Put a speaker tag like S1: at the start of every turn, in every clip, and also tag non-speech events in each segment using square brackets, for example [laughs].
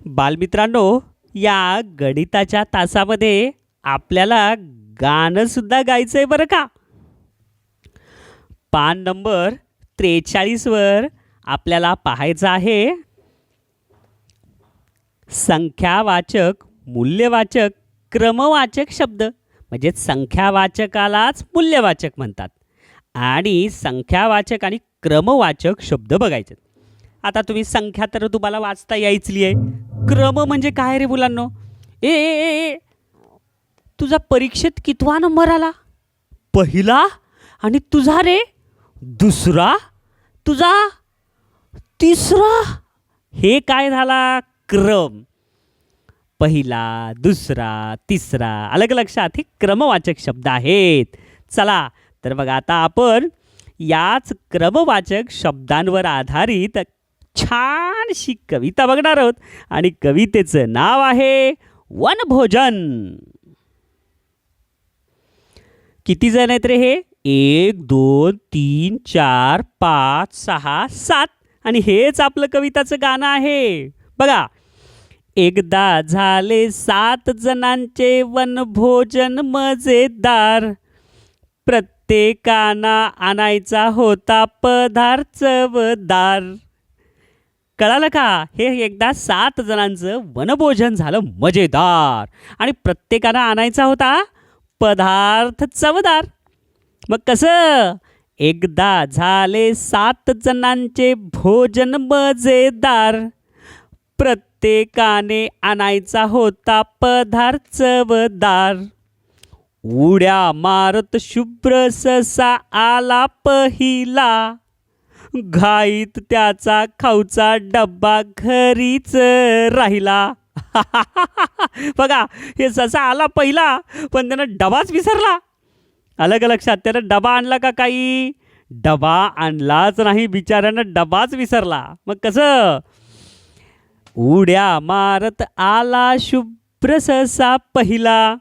S1: बालमित्रांनो या गणिताच्या तासामध्ये आपल्याला गाणं सुद्धा गायचं आहे बरं का? पान नंबर त्रेचाळीसवर आपल्याला पाहायचं आहे. संख्यावाचक मूल्यवाचक क्रमवाचक शब्द. म्हणजे संख्यावाचकालाच मूल्यवाचक म्हणतात. आणि संख्यावाचक आणि क्रमवाचक शब्द बघायचे आता तुम्ही संख्या तर तुम्हाला वाचता यायचली आहे. क्रम म्हणजे काय रे मुलांनो? ए ए ए तुझा परीक्षेत कितवा नंबर आला? पहिला आणि तुझा रे? दुसरा? तुझा तिसरा? हे काय झाला? क्रम. पहिला दुसरा तिसरा. अलग लक्षात हे क्रमवाचक शब्द आहेत. चला तर बघा आता आपण याच क्रमवाचक शब्दांवर आधारित छानशी कविता बघणार आहोत. आणि कवितेचं नाव आहे वनभोजन. किती जण आहेत रे हे? एक दोन तीन चार पाच सहा सात. आणि हेच आपलं कविताचं गाणं आहे. बघा. एकदा झाले सात जणांचे वनभोजन मजेदार. प्रत्येकाना आणायचा होता पदार्थ चवदार कळालं का? हे एकदा सात जणांचं वनभोजन झालं मजेदार. आणि प्रत्येकानं आणायचा होता पदार्थ चवदार. मग कसं? एकदा झाले सात जणांचे भोजन मजेदार. प्रत्येकाने आणायचा होता पदार्थ चवदार. उड्या मारत शुभ्र ससा आला पहिला. घाईत त्याचा खाऊचा डब्बा घरीच राहिला. [laughs] बघा हे जसा आला पहिला पण त्यानं डबाच विसरला. अलग लक्षात त्यानं डबा आणला का काही? डबा आणलाच नाही बिचाऱ्यानं डबाच विसरला. मग कसं? उड्या मारत आला शुभ्र ससा पहिला.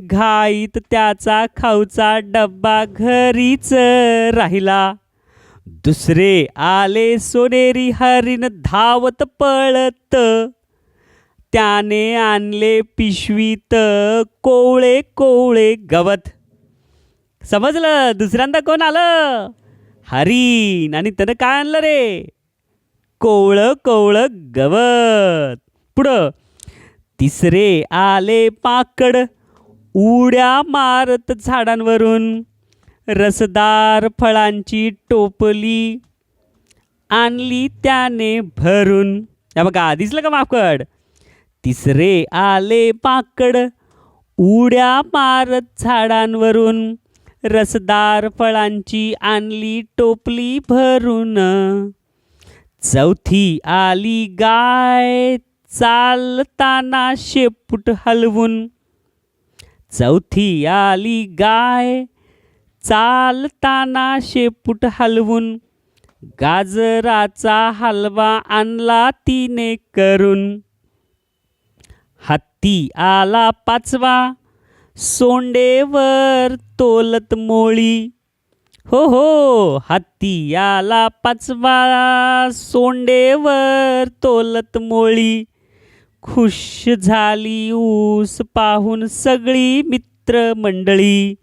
S1: घाईत त्याचा खाऊचा डब्बा घरीच राहिला. दुसरे आले सोनेरी हरिण धावत पळत. त्याने आणले पिशवीत कोवळे कोवळे गवत. समजलं? दुसऱ्यांदा कोण आलं? हरिण. आणि त्यानं काय आणलं रे? कोवळं कोवळं गवत. पुढं तिसरे आले पाकड उड्या मारत झाडांवरून. रसदार फळांची टोपली आणली त्याने भरून. या बघा आधीच का माकड तिसरे आले पाकड उड्या मारत झाडांवरून. रसदार फळांची आणली टोपली भरून. चौथी आली गाय चालताना शेपूट हलवून. चौथी आली गाय चालताना शेपूट हलवून गाजराचा हलवा आणला तिने करून. हत्ती आला पाचवा सोंडेवर तोलत मोळी. हो हो हत्ती आला पाचवा सोंडेवर तोलत मोळी. खुश झाली ऊस पाहून सगळी मित्रमंडळी.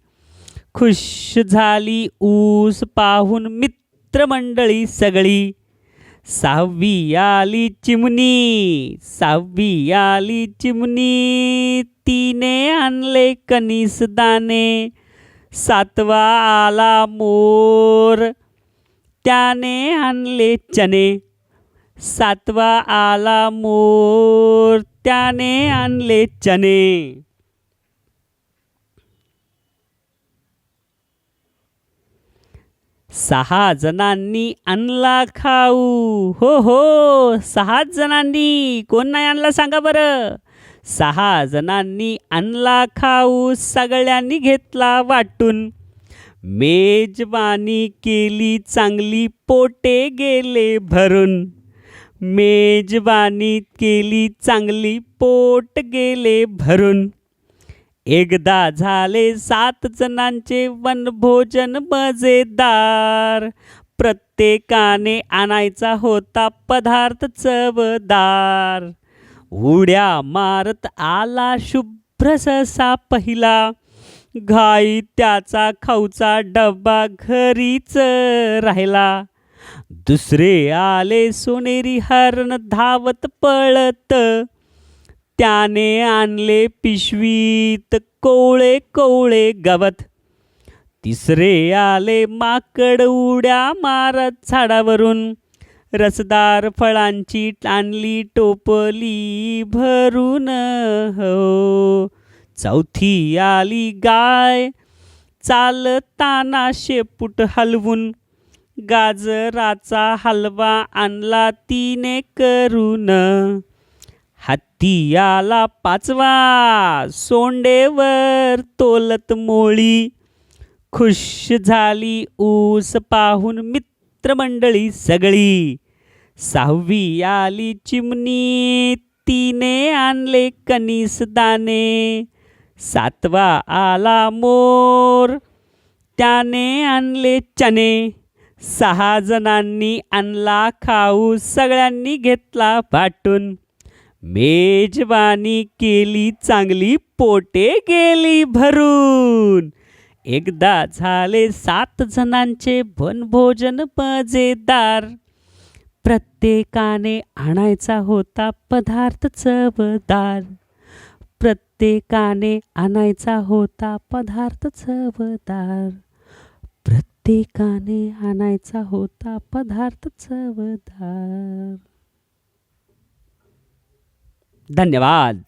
S1: खुश झाली ऊस पाहून मित्रमंडळी सगळी. सहावी आली चिमणी सहावी आली चिमणी तिने आणले कनीस दाणे. सातवा आला मोर त्याने आणले चने सातवा आला मोर त्याने आणले चने सहा जणांनी आणला खाऊ. हो हो सहा जणांनी. कोण नाही आणला सांगा बरं. सहा जणांनी आणला खाऊ सगळ्यांनी घेतला वाटून. मेजवानी केली चांगली पोटे गेले भरून. मेजवानी केली चांगली पोट गेले भरून. एकदा झाले सात जणांचे वनभोजन मजेदार. प्रत्येकाने आणायचा होता पदार्थ चवदार. उड्या मारत आला शुभ्र ससा पहिला. घाई त्याचा खाऊचा डब्बा घरीच राहिला. दुसरे आले सोनेरी हरण धावत पळत. त्याने आणले पिशवीत कोवळे कोवळे गवत. तिसरे आले माकड उड्या मारत झाडावरून. रसदार फळांची आणली टोपली भरून हो. चौथी आली गाय चालताना शेपूट हलवून. गाजराचा हलवा आणला तिने करून. हत्ती आला पाचवा. सोंडेवर तोलत मोळी. खुश झाली ऊस पाहून मित्रमंडळी सगळी. सहावी आली चिमणी. तिने आणले कनिस दाणे. सातवा आला मोर. त्याने आणले चणे. सहा जणांनी आणला खाऊ. सगळ्यांनी घेतला वाटून. मेजवानी केली चांगली पोटे गेली भरून. एकदा झाले सात जणांचे वनभोजन मजेदार. प्रत्येकाने आणायचा होता पदार्थ चवदार. प्रत्येकाने आणायचा होता पदार्थ चवदार. प्रत्येकाने आणायचा होता पदार्थ चवदार. धन्यवाद.